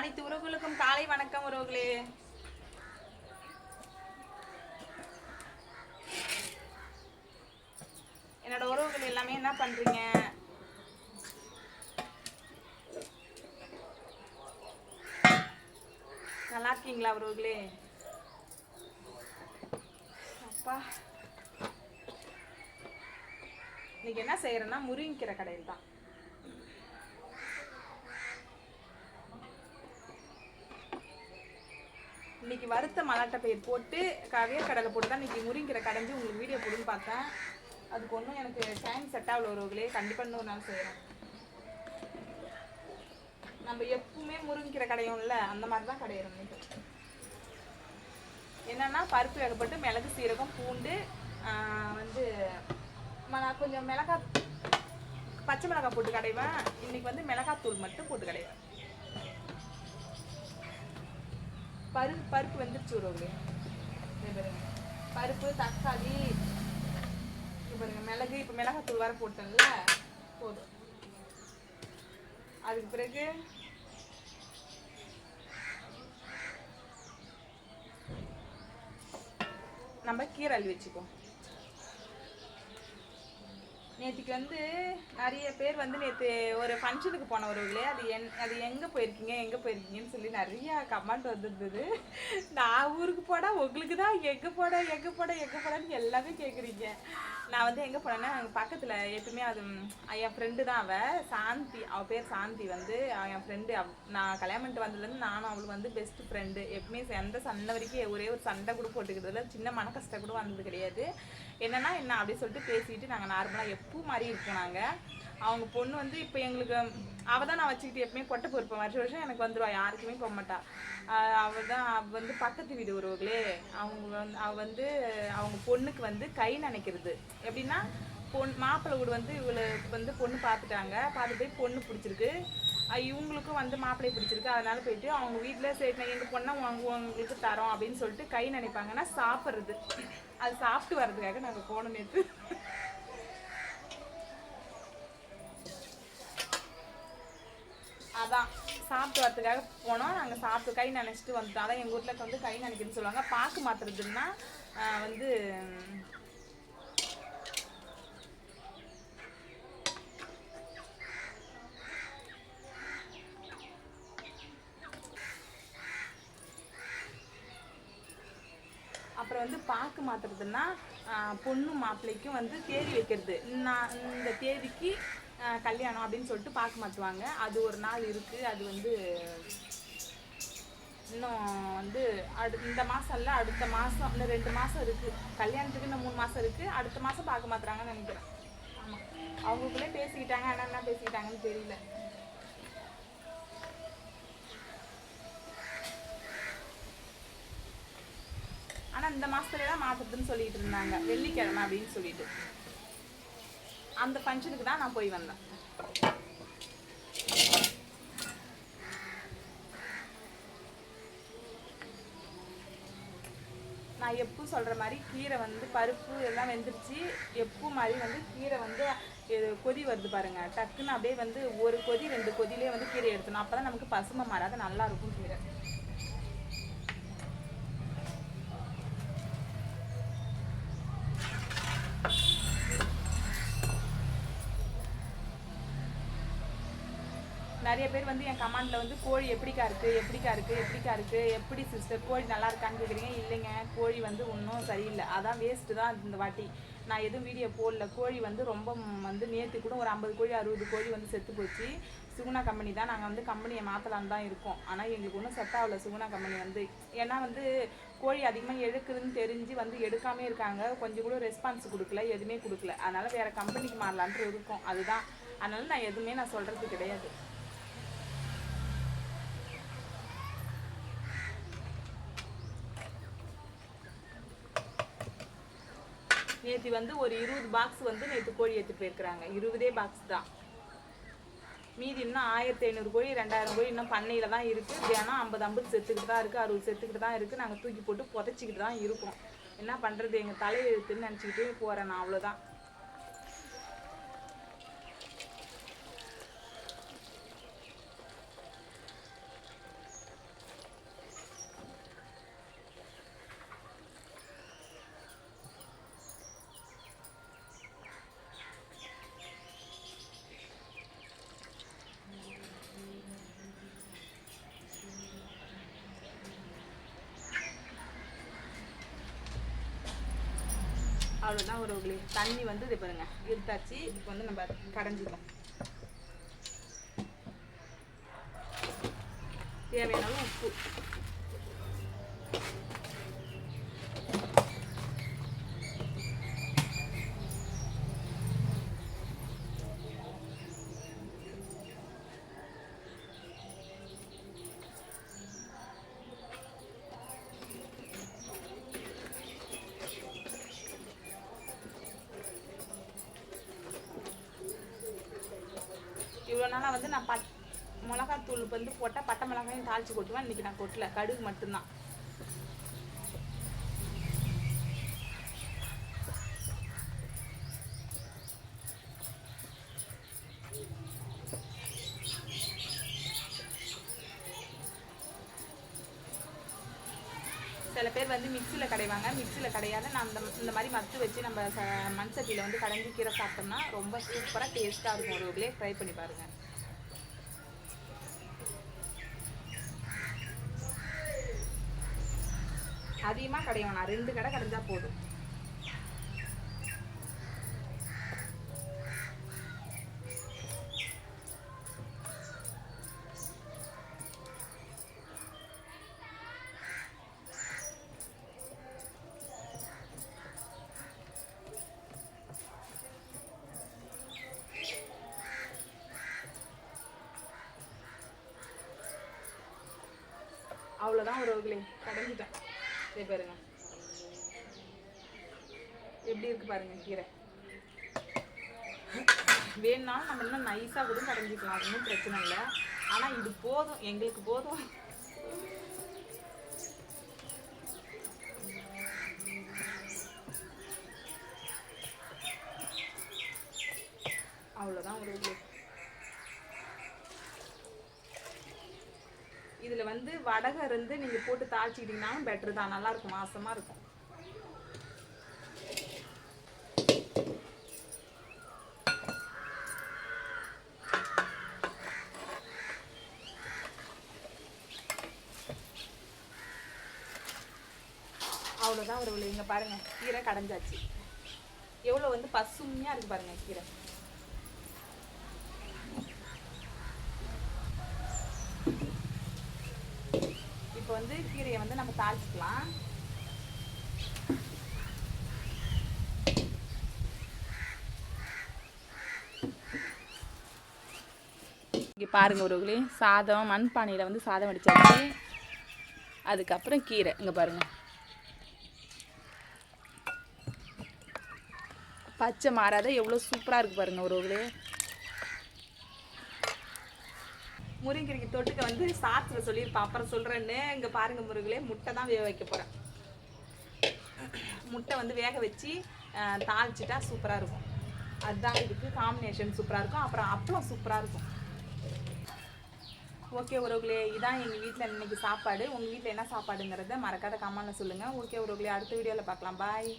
அனைத்து உறவுகளுக்கும் காலை வணக்கம் உறவுகளே. என்னோட உறவுகள் எல்லாமே என்ன பண்றீங்க? நல்லா இருக்கீங்களா உறவுகளே? அப்பா. இன்னைக்கு என்ன செய்யறேன்னா முருங்கிக்கிற கடையில் தான் இன்னைக்கு வறுத்த மலாட்டை பயிர் போட்டு கவிய கடலை போட்டு தான் இன்னைக்கு முருங்கிற கடைஞ்சி உங்களுக்கு வீடியோ போடுன்னு பார்த்தேன். அதுக்கு ஒன்றும் எனக்கு டைம் செட் ஆகல ஒருவர்களே கண்டிப்பாக இன்னொரு நாள் செய்கிறேன் நம்ம எப்பவுமே முருங்கிற கடையும்ல அந்த மாதிரி தான் கடையிறோம் இன்னைக்கு. என்னன்னா பருப்பு வேகப்பட்டு மிளகு சீரகம் பூண்டு வந்து ம- கொஞ்சம் மிளகாய் பச்சை மிளகாய் போட்டு கடைவேன். இன்னைக்கு வந்து மிளகாத்தூள் மட்டும் போட்டு கடைவேன். பருப்பு பருப்பு வந்துருச்சு உறவுகளே பருப்பு தக்காளி இங்க பாருங்க. மிளகு இப்போ மிளகாத்தூள் வர போட்டேன்ல. போதும். அதுக்கு பிறகு நம்ம கீரை அள்ளி வச்சுக்குவோம். நேற்றுக்கு வந்து நிறைய பேர் வந்து நேற்று ஒரு ஃபங்க்ஷனுக்கு போனவர்களே அது என் அது எங்கே போயிருக்கீங்க எங்கே போயிருக்கீங்கன்னு சொல்லி நிறையா கமெண்ட் வந்துருந்தது. நான் ஊருக்கு போட உங்களுக்கு தான் எங்கே போட எங்கே போட எங்கே போடன்னு எல்லாமே கேட்குறீங்க நான் வந்து எங்கே போனேன்னா எங்கள் பக்கத்தில் எப்பவுமே அது என் ஃப்ரெண்டு தான் அவள் சாந்தி அவள் பேர் சாந்தி வந்து என் ஃப்ரெண்டு நான் கல்யாணம் பண்ணிட்டு வந்ததுலேருந்து நானும் அவளுக்கு வந்து பெஸ்ட் ஃப்ரெண்டு எப்பவுமே எந்த சண்டை வரைக்கும் ஒரே ஒரு சண்டை கூட போட்டுக்கிறதுல சின்ன மன கஷ்டம் கூட வந்தது கிடையாது. என்னன்னா என்ன அப்படி சொல்லிட்டு பேசிட்டு நாங்கள் நார்மலாக எப்போ மாதிரி இருக்கோம் நாங்கள் அவங்க பொண்ணு வந்து இப்போ எங்களுக்கு அவள் தான் நான் வச்சுக்கிட்டு எப்பவுமே கொட்டை பொறுப்பேன் வருஷம் வருஷம் எனக்கு வந்துடுவா யாருக்குமே போக மாட்டா. அவ தான் அவ வந்து பக்கத்து வீடு உறவுகளே. அவங்க வந்து அவ வந்து அவங்க பொண்ணுக்கு வந்து கை நினைக்கிறது. எப்படின்னா பொன் மாப்பிள்ளை வீடு வந்து இவளுக்கு வந்து பொண்ணு பார்த்துட்டாங்க. பார்த்து போய் பொண்ணு பிடிச்சிருக்கு. இவங்களுக்கும் வந்து மாப்பிள்ளை பிடிச்சிருக்கு. அதனால போயிட்டு அவங்க வீட்டில் சரி நான் எங்கள் பொண்ணை உங்களுக்கு தரோம் அப்படின்னு சொல்லிட்டு கை நினைப்பாங்கன்னா சாப்பிட்றது. அது சாப்பிட்டு வர்றதுக்காக நாங்கள் போனோம் நேற்று அதான் சாப்பிட்டு வரத்துக்காக போனோம். நாங்கள் சாப்பிட்டு கை நினைச்சிட்டு வந்துட்டோம். அதான் எங்கள் வீட்டில் வந்து கை நினைக்கிறதுன்னு சொல்லுவாங்க. பாக்கு மாத்துறதுன்னா வந்து அப்புறம் வந்து பாக்கு மாத்துறதுன்னா பொண்ணு மாப்பிள்ளைக்கும் வந்து தேதி வைக்கிறது. நான் இந்த தேதிக்கு கல்யாணம் அப்படின்னு சொல்லிட்டு பாக்கு மாற்றுவாங்க அது ஒரு நாள் இருக்குது அது வந்து இன்னும் வந்து அடு இந்த மாதம் இல்லை அடுத்த மாதம் இன்னும் ரெண்டு மாதம் இருக்குது கல்யாணத்துக்கு இன்னும் மூணு மாதம் இருக்குது அடுத்த மாதம் பார்க்க மாத்துறாங்கன்னு நினைக்கிறேன். ஆமாம் அவங்களுக்குள்ளே பேசிக்கிட்டாங்க ஆனால் என்ன பேசிக்கிட்டாங்கன்னு தெரியல. ஆனால் இந்த மாதத்துல தான் மாற்றுறதுன்னு சொல்லிட்டு இருந்தாங்க. வெள்ளிக்கிழமை அப்படின்னு சொல்லிட்டு. அந்த ஃபங்க்ஷனுக்கு தான் நான் போய் வந்தேன். நான் எப்போ சொல்கிற மாதிரி கீரை வந்து பருப்பு எல்லாம் வெந்துருச்சு. எப்போ மாதிரி வந்து கீரை வந்து கொதி வருது பாருங்க. டக்குன்னு அப்படியே வந்து ஒரு கொதி ரெண்டு கொதிலே வந்து கீரை எடுத்தணும் அப்போ தான் நமக்கு பசுமை மாறாத நல்லா இருக்கும் கீரை. நிறைய பேர் வந்து என் கமெண்ட்ல வந்து கோழி எப்படிக்கா இருக்கு? எப்படிக்கா இருக்கு? எப்படிக்கா இருக்கு? எப்படி சிஸ்டர் கோழி நல்லா இருக்கான்னு கேட்குறீங்க இல்லைங்க. கோழி வந்து ஒன்றும் சரியில்லை. அதான் வேஸ்ட்டு தான் இந்த வாட்டி. நான் எதுவும் வீடியோ போடல. கோழி வந்து ரொம்ப வந்து நேற்று கூட ஒரு ஐம்பது கோழி அறுபது கோழி வந்து செத்து போச்சு. சுகுணா கம்பெனி தான். நாங்கள் வந்து கம்பெனியை மாற்றலான்னு தான் இருக்கோம். ஆனால் எங்களுக்கு ஒன்றும் செட் ஆகலை. சுகுணா கம்பெனி வந்து ஏன்னா வந்து கோழி அதிகமாக எடுக்குதுன்னு தெரிஞ்சு வந்து எடுக்காமே இருக்காங்க. கொஞ்சம் கூட ரெஸ்பான்ஸ் கொடுக்கல. எதுவுமே கொடுக்கல. அதனால் வேறு கம்பெனிக்கு மாறலான்ட்டு இருக்கோம். அதுதான். அதனால் நான் எதுவுமே நான் சொல்கிறது கிடையாது. நேற்று வந்து ஒரு இருபது பாக்ஸ் வந்து நேற்று கோழி எடுத்துட்டு போயிருக்கிறாங்க. இருபதே பாக்ஸ் தான். மீதி இன்னும் ஆயிரத்தி ஐநூறு கோழி ரெண்டாயிரம் கோழி இன்னும் பண்ணையில தான் இருக்கு. தினம் ஐம்பது ஐம்பது செத்துக்கிட்டு தான் இருக்கு அறுபது செத்துக்கிட்டு தான் இருக்கு. நாங்கள் தூக்கி போட்டு புதைச்சிக்கிட்டு தான் இருக்கோம். என்ன பண்றது? எங்க தலையெழுத்துன்னு நினச்சிக்கிட்டே போறேன் நான் அவ்வளோதான் அவ்வளோதான் ஒரு உருளி. தண்ணி வந்து இது பாருங்க இருத்தாச்சு இப்போ வந்து நம்ம கடைஞ்சிக்கலாம். தேவையான உப்பு. நாளாக வந்து நான் பட் மிளகாத்தூள் வந்து போட்டால் பட்டை மிளகாயும் தாளிச்சு கொட்டுவேன் இன்னைக்கு நான் கொட்டல. கடுகு மட்டும்தான். சில பேர் வந்து மிக்சியில் கடைவாங்க. மிக்சியில் கடையாத நான் இந்த இந்த மாதிரி மத்து வச்சு நம்ம ச மண் சட்டியில் வந்து கடைஞ்சி கீரை சாப்பிட்டோம்னா ரொம்ப சூப்பராக டேஸ்ட்டாக இருக்கும். ஒரு வகையிலே ட்ரை பண்ணி பாருங்கள் அதிகமாக கடைய நான் ரெண்டு கடை கடைஞ்சால் போதும். அவ்வளோதான் உறவுகளே வகையிலே கடைஞ்சிட்டேன் சரி பாருங்க. எப்படி இருக்கு பாருங்க கீரை. வேணும்னா நம்ம இன்னும் நைஸாக கூட கடைஞ்சிக்கலாம். ஒன்றும் பிரச்சனை இல்லை. ஆனால் இது போதும். எங்களுக்கு போதும். அவ்வளோதான் ஒரு இதில் வந்து வடகம் இருந்து நீங்கள் போட்டு தாளிச்சிக்கிட்டீங்கன்னாலும் பெட்ரு தான். நல்லாயிருக்கும் மாசமாக இருக்கும். அவ்வளோதான் ஒரு இங்கே பாருங்கள் கீரை கடைஞ்சாச்சு. எவ்வளோ வந்து பசுமையாக இருக்குது பாருங்கள் கீரை இப்போ வந்து கீரையை வந்து நம்ம தாளிச்சிக்கலாம். இங்கே பாருங்க ஒரு சாதம் மண்பானையில் வந்து சாதம் வடித்தாச்சு அதுக்கப்புறம் கீரை இங்கே பாருங்க. பச்சை மாறாத எவ்வளோ சூப்பராக இருக்கு பாருங்க ஒரு முருங்கைக்கீரைக்கு தொட்டுக்க வந்து சாத்தில் சொல்லியிருப்பேன் அப்புறம் சொல்கிறேன்னு இங்கே பாருங்கள் முருகலே முட்டை தான் வேக வைக்க போகிறேன் முட்டை வந்து வேக வச்சு தாளிச்சிட்டா சூப்பராக இருக்கும். அதுதான் இதுக்கு காம்பினேஷன் சூப்பராக இருக்கும். அப்புறம் அப்பளம் சூப்பராக இருக்கும். ஓகே உறவுகளே இதான் எங்கள் வீட்டில் இன்னைக்கு சாப்பாடு. உங்கள் வீட்டில் என்ன சாப்பாடுங்கிறத மறக்காத கமெண்ட்ல சொல்லுங்கள் ஓகே உறவுகளே அடுத்த வீடியோவில் பார்க்கலாம். பாய்